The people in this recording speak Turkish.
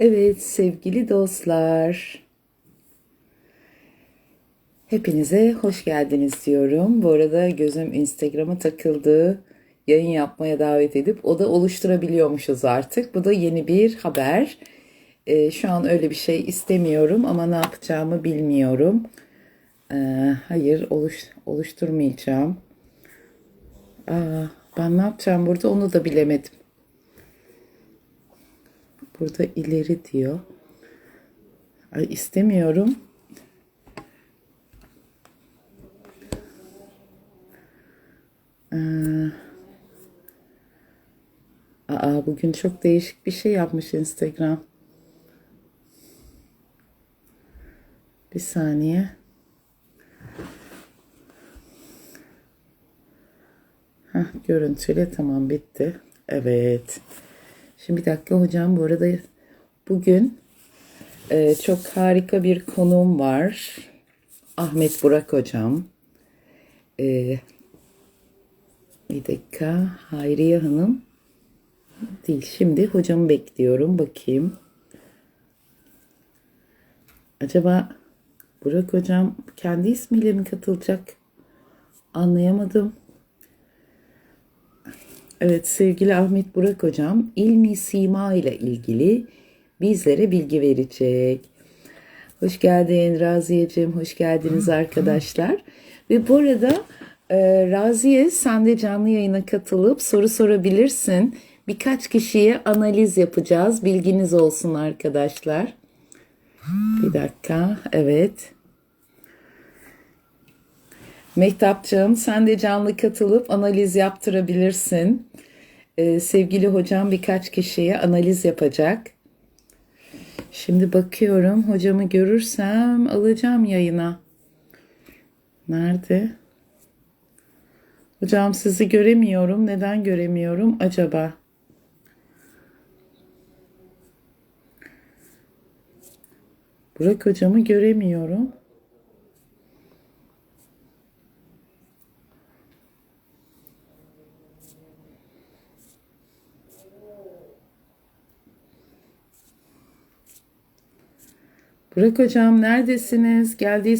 Evet sevgili dostlar. Hepinize hoş geldiniz diyorum. Bu arada gözüm Instagram'a takıldı. Yayın yapmaya davet edip o da oluşturabiliyormuşuz artık. Bu da yeni bir haber. Ee, şu an öyle bir şey istemiyorum ama ne yapacağımı bilmiyorum. Ee, hayır oluş, oluşturmayacağım. Aa, ben ne yapacağım burada onu da bilemedim. Burada ileri diyor. Ay istemiyorum. Ee, aa, bugün çok değişik bir şey yapmış Instagram. Bir saniye. Heh, görüntüyle tamam bitti. Evet. Şimdi bir dakika hocam bu arada bugün e, çok harika bir konuğum var. Ahmet Burak hocam. E, bir dakika Hayriye Hanım değil. Şimdi hocamı bekliyorum. Bakayım. Acaba Burak hocam kendi ismiyle mi katılacak? Anlayamadım. Evet sevgili Ahmet Burak hocam ilmi sima ile ilgili bizlere bilgi verecek. Hoş geldin Raziyeciğim, hoş geldiniz arkadaşlar. Ve bu arada e, Raziye sen de canlı yayına katılıp soru sorabilirsin. Birkaç kişiye analiz yapacağız. Bilginiz olsun arkadaşlar. Bir dakika, evet. Mehtapcığım sen de canlı katılıp analiz yaptırabilirsin. Ee, sevgili hocam birkaç kişiye analiz yapacak. Şimdi bakıyorum hocamı görürsem alacağım yayına. Nerede? Hocam sizi göremiyorum. Neden göremiyorum acaba? Burak hocamı göremiyorum. Burak hocam neredesiniz? Geldiyse